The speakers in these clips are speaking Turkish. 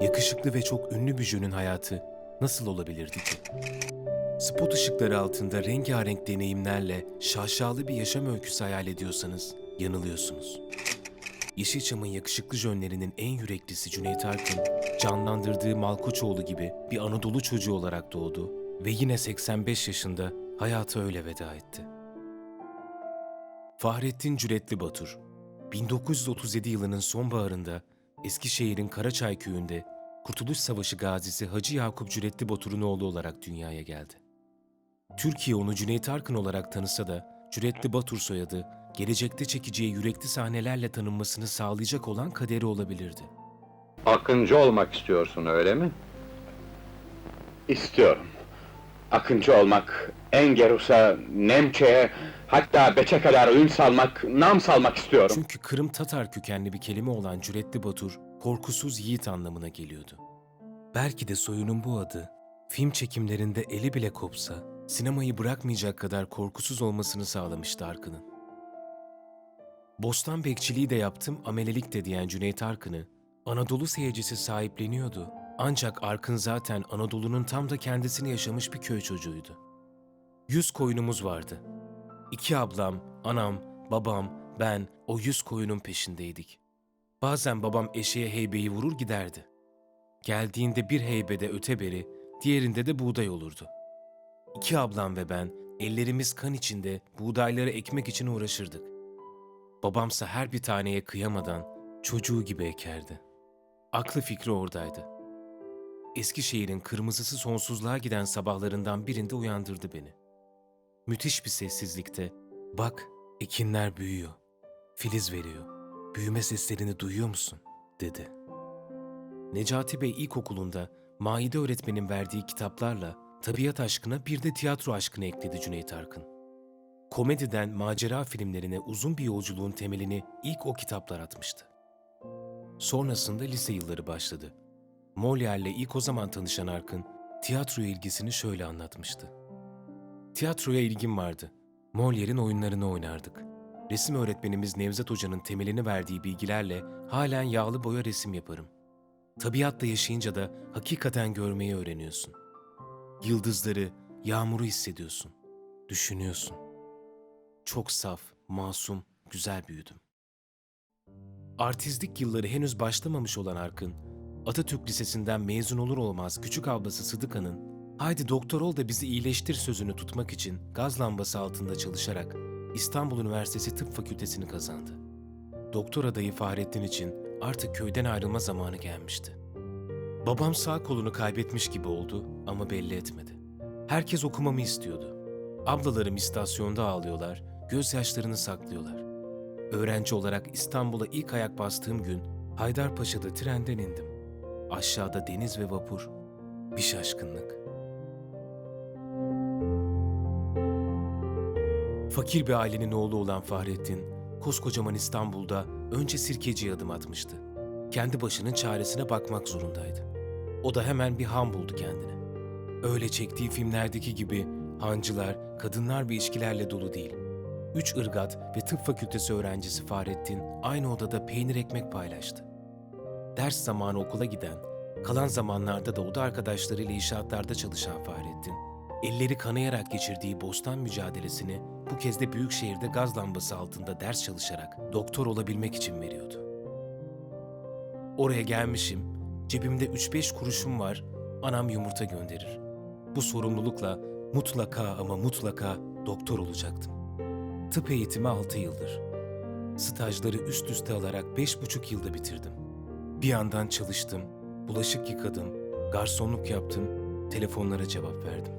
Yakışıklı ve çok ünlü bir jönün hayatı nasıl olabilirdi ki? Spot ışıkları altında rengarenk deneyimlerle şaşalı bir yaşam öyküsü hayal ediyorsanız yanılıyorsunuz. Yeşilçam'ın yakışıklı jönlerinin en yüreklisi Cüneyt Arkın, canlandırdığı Malkoçoğlu gibi bir Anadolu çocuğu olarak doğdu ve yine 85 yaşında hayata öyle veda etti. Fahrettin Cüretli Batur, 1937 yılının sonbaharında Eskişehir'in Karaçay köyünde Kurtuluş Savaşı gazisi Hacı Yakup Cüretli Batur'un oğlu olarak dünyaya geldi. Türkiye onu Cüneyt Arkın olarak tanısa da Cüretli Batur soyadı gelecekte çekeceği yürekli sahnelerle tanınmasını sağlayacak olan kaderi olabilirdi. Akıncı olmak istiyorsun öyle mi? İstiyorum. Akıncı olmak, Engerus'a, Nemçe'ye, hatta Beçe kadar ün salmak, nam salmak istiyorum. Çünkü Kırım Tatar kökenli bir kelime olan Cüretli Batur, korkusuz yiğit anlamına geliyordu. Belki de soyunun bu adı, film çekimlerinde eli bile kopsa, sinemayı bırakmayacak kadar korkusuz olmasını sağlamıştı Arkın'ın. Bostan bekçiliği de yaptım, amelelik de diyen Cüneyt Arkın'ı, Anadolu seyircisi sahipleniyordu. Ancak Arkın zaten Anadolu'nun tam da kendisini yaşamış bir köy çocuğuydu. Yüz koyunumuz vardı. İki ablam, anam, babam, ben o yüz koyunun peşindeydik. Bazen babam eşeğe heybeyi vurur giderdi. Geldiğinde bir heybede öteberi, diğerinde de buğday olurdu. İki ablam ve ben ellerimiz kan içinde buğdayları ekmek için uğraşırdık. Babamsa her bir taneye kıyamadan çocuğu gibi ekerdi. Aklı fikri oradaydı. Eskişehir'in kırmızısı sonsuzluğa giden sabahlarından birinde uyandırdı beni. Müthiş bir sessizlikte, bak ekinler büyüyor, filiz veriyor, büyüme seslerini duyuyor musun? dedi. Necati Bey ilkokulunda Maide öğretmenin verdiği kitaplarla tabiat aşkına bir de tiyatro aşkını ekledi Cüneyt Arkın. Komediden macera filmlerine uzun bir yolculuğun temelini ilk o kitaplar atmıştı. Sonrasında lise yılları başladı. Molière'le ilk o zaman tanışan Arkın, tiyatroya ilgisini şöyle anlatmıştı. Tiyatroya ilgim vardı. Molière'in oyunlarını oynardık. Resim öğretmenimiz Nevzat Hoca'nın temelini verdiği bilgilerle halen yağlı boya resim yaparım. Tabiatla yaşayınca da hakikaten görmeyi öğreniyorsun. Yıldızları, yağmuru hissediyorsun. Düşünüyorsun. Çok saf, masum, güzel büyüdüm. Artistlik yılları henüz başlamamış olan Arkın, Atatürk Lisesi'nden mezun olur olmaz küçük ablası Sıdıka'nın "Haydi doktor ol da bizi iyileştir" sözünü tutmak için gaz lambası altında çalışarak İstanbul Üniversitesi Tıp Fakültesini kazandı. Doktor adayı Fahrettin için artık köyden ayrılma zamanı gelmişti. Babam sağ kolunu kaybetmiş gibi oldu ama belli etmedi. Herkes okumamı istiyordu. Ablalarım istasyonda ağlıyorlar, gözyaşlarını saklıyorlar. Öğrenci olarak İstanbul'a ilk ayak bastığım gün Haydarpaşa'da trenden indim. Aşağıda deniz ve vapur. Bir şaşkınlık. Fakir bir ailenin oğlu olan Fahrettin, koskocaman İstanbul'da önce sirkeciye adım atmıştı. Kendi başının çaresine bakmak zorundaydı. O da hemen bir han buldu kendine. Öyle çektiği filmlerdeki gibi hancılar, kadınlar ve ilişkilerle dolu değil. Üç ırgat ve tıp fakültesi öğrencisi Fahrettin aynı odada peynir ekmek paylaştı. Ders zamanı okula giden, kalan zamanlarda da oda arkadaşlarıyla inşaatlarda çalışan Fahrettin, elleri kanayarak geçirdiği bostan mücadelesini bu kez de büyük şehirde gaz lambası altında ders çalışarak doktor olabilmek için veriyordu. Oraya gelmişim, cebimde 3-5 kuruşum var, anam yumurta gönderir. Bu sorumlulukla mutlaka ama mutlaka doktor olacaktım. Tıp eğitimi 6 yıldır. Stajları üst üste alarak 5,5 yılda bitirdim. Bir yandan çalıştım, bulaşık yıkadım, garsonluk yaptım, telefonlara cevap verdim.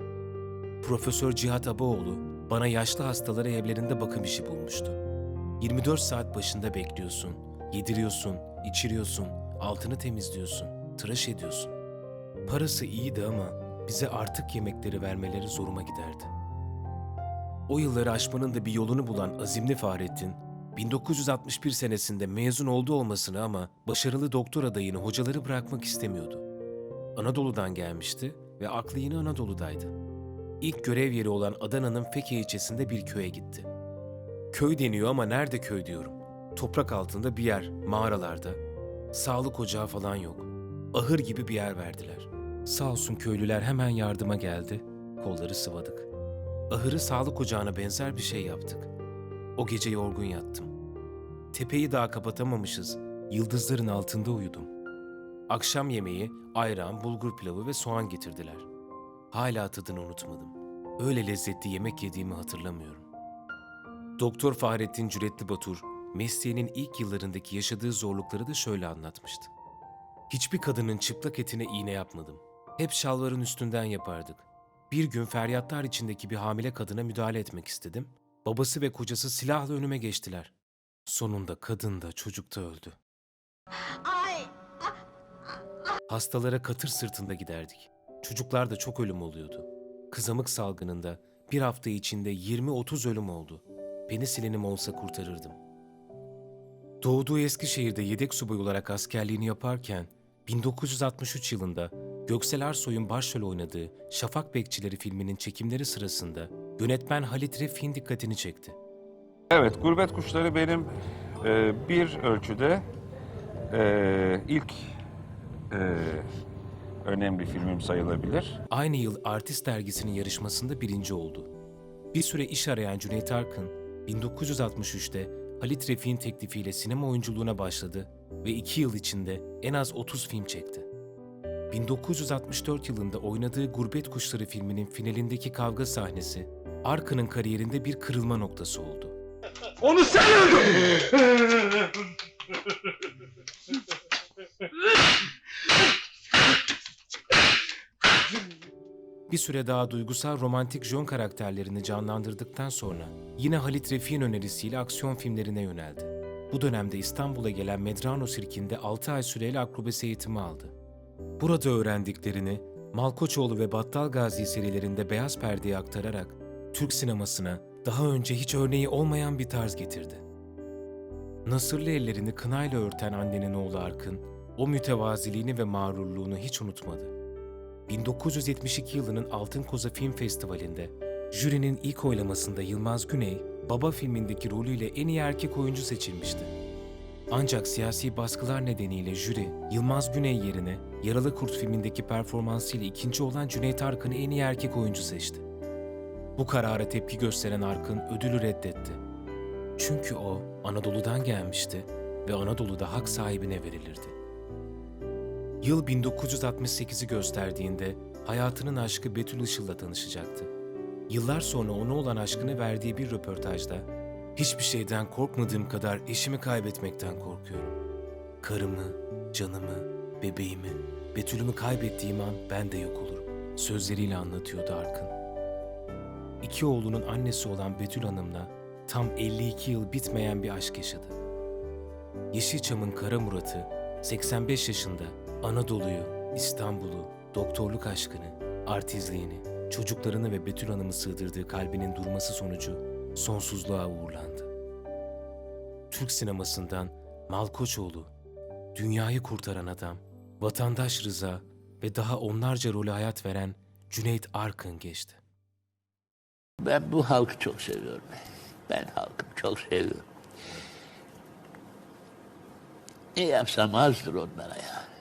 Profesör Cihat Abaoğlu bana yaşlı hastalara evlerinde bakım işi bulmuştu. 24 saat başında bekliyorsun, yediriyorsun, içiriyorsun, altını temizliyorsun, tıraş ediyorsun. Parası iyiydi ama bize artık yemekleri vermeleri zoruma giderdi. O yılları aşmanın da bir yolunu bulan azimli Fahrettin, 1961 senesinde mezun oldu olmasını ama başarılı doktor adayını hocaları bırakmak istemiyordu. Anadolu'dan gelmişti ve aklı yine Anadolu'daydı. İlk görev yeri olan Adana'nın Feke ilçesinde bir köye gitti. Köy deniyor ama nerede köy diyorum. Toprak altında bir yer, mağaralarda. Sağlık ocağı falan yok. Ahır gibi bir yer verdiler. Sağ olsun köylüler hemen yardıma geldi. Kolları sıvadık. Ahırı sağlık ocağına benzer bir şey yaptık. O gece yorgun yattım. Tepeyi daha kapatamamışız. Yıldızların altında uyudum. Akşam yemeği, ayran, bulgur pilavı ve soğan getirdiler. Hala tadını unutmadım. Öyle lezzetli yemek yediğimi hatırlamıyorum. Doktor Fahrettin Cüretli Batur, mesleğinin ilk yıllarındaki yaşadığı zorlukları da şöyle anlatmıştı. Hiçbir kadının çıplak etine iğne yapmadım. Hep şalvarın üstünden yapardık. Bir gün feryatlar içindeki bir hamile kadına müdahale etmek istedim. Babası ve kocası silahla önüme geçtiler. Sonunda kadın da çocuk da öldü. Ay! Hastalara katır sırtında giderdik. Çocuklar da çok ölüm oluyordu. Kızamık salgınında bir hafta içinde 20-30 ölüm oldu. Penisilinim olsa kurtarırdım. Doğduğu Eskişehir'de yedek subay olarak askerliğini yaparken 1963 yılında Göksel Ersoy'un başrol oynadığı Şafak Bekçileri filminin çekimleri sırasında yönetmen Halit Refik'in dikkatini çekti. Evet, Gurbet Kuşları benim e, bir ölçüde e, ilk e, önemli filmim sayılabilir. Aynı yıl Artist dergisinin yarışmasında birinci oldu. Bir süre iş arayan Cüneyt Arkın, 1963'te Halit Refik'in teklifiyle sinema oyunculuğuna başladı ve iki yıl içinde en az 30 film çekti. 1964 yılında oynadığı Gurbet Kuşları filminin finalindeki kavga sahnesi, Arkın'ın kariyerinde bir kırılma noktası oldu. Onu sen öldürdün! Bir süre daha duygusal romantik John karakterlerini canlandırdıktan sonra yine Halit Refik'in önerisiyle aksiyon filmlerine yöneldi. Bu dönemde İstanbul'a gelen Medrano Sirki'nde 6 ay süreyle akrobasi eğitimi aldı. Burada öğrendiklerini Malkoçoğlu ve Battal Gazi serilerinde beyaz perdeye aktararak Türk sinemasına daha önce hiç örneği olmayan bir tarz getirdi. Nasırlı ellerini kınayla örten annenin oğlu Arkın, o mütevaziliğini ve mağrurluğunu hiç unutmadı. 1972 yılının Altın Koza Film Festivali'nde jürinin ilk oylamasında Yılmaz Güney, Baba filmindeki rolüyle en iyi erkek oyuncu seçilmişti. Ancak siyasi baskılar nedeniyle jüri, Yılmaz Güney yerine Yaralı Kurt filmindeki performansıyla ikinci olan Cüneyt Arkın'ı en iyi erkek oyuncu seçti. Bu karara tepki gösteren Arkın ödülü reddetti. Çünkü o Anadolu'dan gelmişti ve Anadolu'da hak sahibine verilirdi. Yıl 1968'i gösterdiğinde hayatının aşkı Betül Işıl'la tanışacaktı. Yıllar sonra ona olan aşkını verdiği bir röportajda Hiçbir şeyden korkmadığım kadar eşimi kaybetmekten korkuyorum. Karımı, canımı, bebeğimi, Betül'ümü kaybettiğim an ben de yok olurum. Sözleriyle anlatıyordu Arkın. İki oğlunun annesi olan Betül Hanım'la tam 52 yıl bitmeyen bir aşk yaşadı. Yeşilçam'ın Kara Murat'ı 85 yaşında Anadolu'yu, İstanbul'u, doktorluk aşkını, artizliğini, çocuklarını ve Betül Hanım'ı sığdırdığı kalbinin durması sonucu sonsuzluğa uğurlandı. Türk sinemasından Malkoçoğlu, dünyayı kurtaran adam, vatandaş Rıza ve daha onlarca rolü hayat veren Cüneyt Arkın geçti. Ben bu halkı çok seviyorum. Ben halkımı çok seviyorum. Ne yapsam azdır onlara ya.